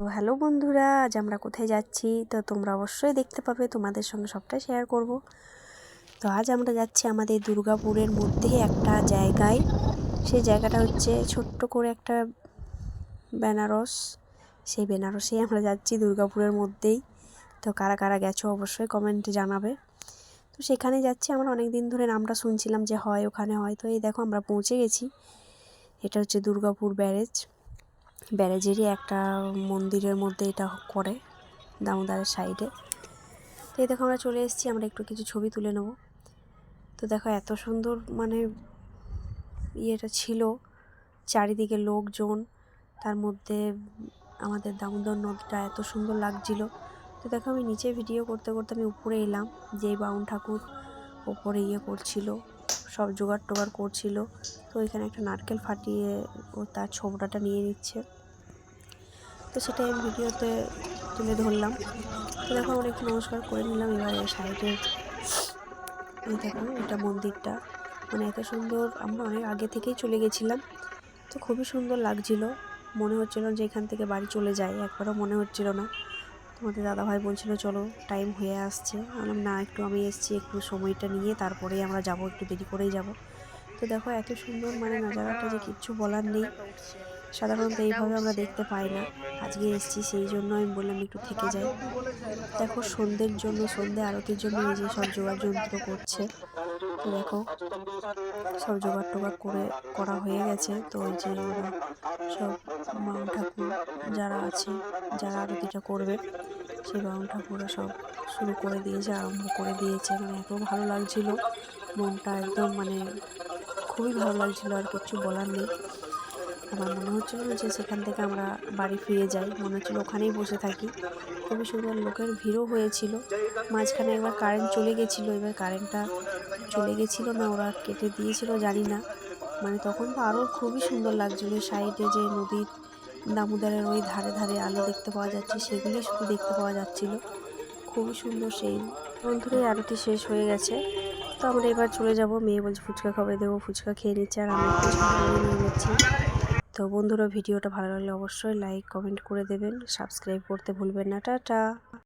তো হ্যালো বন্ধুরা, আজ আমরা কোথায় যাচ্ছি? তো তোমরা অবশ্যই দেখতে পাবে, তোমাদের সঙ্গে সবটাই শেয়ার করব। তো আজ আমরা যাচ্ছি আমাদের দুর্গাপুরের মধ্যে একটা জায়গায়। সেই জায়গাটা হচ্ছে ছোট্ট করে একটা বেনারস। সেই বেনারসেই আমরা যাচ্ছি দুর্গাপুরের মধ্যেই। তো কারা কারা গেছো অবশ্যই কমেন্টে জানাবে। তো সেখানে যাচ্ছি আমরা অনেক দিন ধরে নামটা শুনছিলাম যে হয়, ওখানে হয়। তো এই দেখো আমরা পৌঁছে গেছি। এটা হচ্ছে দুর্গাপুর ব্যারেজ। ব্যারেজেরই একটা মন্দিরের মধ্যে এটা করে দামোদারের সাইডে। তো এই দেখো আমরা চলে এসেছি, আমরা একটু কিছু ছবি তুলে নেব। তো দেখো এত সুন্দর মানে ইয়েটা ছিল, চারিদিকে লোকজন, তার মধ্যে আমাদের দামোদর নদীটা এত সুন্দর লাগছিল। তো দেখো আমি নিচে ভিডিও করতে করতে আমি উপরে এলাম যেই বাউন ঠাকুর ওপরে ইয়ে করছিল, সব জোগাড় টোগাড় করছিল। তো এখানে একটা নারকেল ফাটিয়ে ও তার ছোবড়াটা নিয়ে নিচ্ছে। তো সেটাই আমি ভিডিওতে তুলে ধরলাম। তো দেখো, আমরা একটু নমস্কার করে নিলাম। এবার এই সাইডে এই দেখো, এটা মন্দিরটা। মানে এত সুন্দর, আমরা অনেক আগে থেকেই চলে গেছিলাম। তো খুবই সুন্দর লাগছিল। মনে হচ্ছিল যে এখান থেকে বাড়ি চলে যায় একবারও মনে হচ্ছিল না। তোমাদের দাদাভাই বলছিল, চলো টাইম হয়ে আসছে। আমার না, একটু আমি এসেছি, একটু সময়টা নিয়ে তারপরেই আমরা যাব, একটু দেরি করেই যাব। তো দেখো, এত সুন্দর মানে নাজারাটা যে কিচ্ছু বলার নেই। সাধারণত এইভাবে আমরা দেখতে পাই না। আজকে এসেছি সেই জন্য আমি বললাম একটু থেকে যাই। দেখো, সন্ধ্যের জন্য, সন্ধ্যে আরতির জন্য যে সব জোগাড় যন্ত্র করছে। তো দেখো, সব জোগাড় টোগাড় করে করা হয়ে গেছে। তো ওই যে সব বাউন ঠাকুর যারা আছে, যারা আরতিটা করবে, সেই বাউন ঠাকুররা সব শুরু করে দিয়েছে, আরম্ভ করে দিয়েছে। মানে এত ভালো লাগছিল। মনটা একদম মানে খুবই ভালো লাগছিল, আর কিছু বলার নেই। আমার মনে হচ্ছিল যে সেখান থেকে আমরা বাড়ি ফিরে যাই। মনে হচ্ছিল ওখানেই বসে থাকি। খুবই সুন্দর লোকের ভিড়ও হয়েছিল। মাঝখানে একবার কারেন্ট চলে গেছিল, এবার কারেন্টটা চলে গেছিল না, ওরা কেটে দিয়েছিল, জানি না। মানে তখন তো আরও খুবই সুন্দর লাগছিল সাইডে যে নদীর দামোদরের ওই ধারে ধারে আলো দেখতে পাওয়া যাচ্ছে, সেগুলি শুধু দেখতে পাওয়া যাচ্ছিল। খুবই সুন্দর সেই বন্ধুরের আরতি শেষ হয়ে গেছে। তো আমরা এবার চলে যাব। মেয়ে বলছে, ফুচকা খাবে, দেবো ফুচকা খেয়ে নিচ্ছে আর আমি নিচ্ছি। তো বন্ধুরা, ভিডিওটা ভালো লাগলে অবশ্যই লাইক কমেন্ট করে দেবেন। সাবস্ক্রাইব করতে ভুলবেন না। টাটা।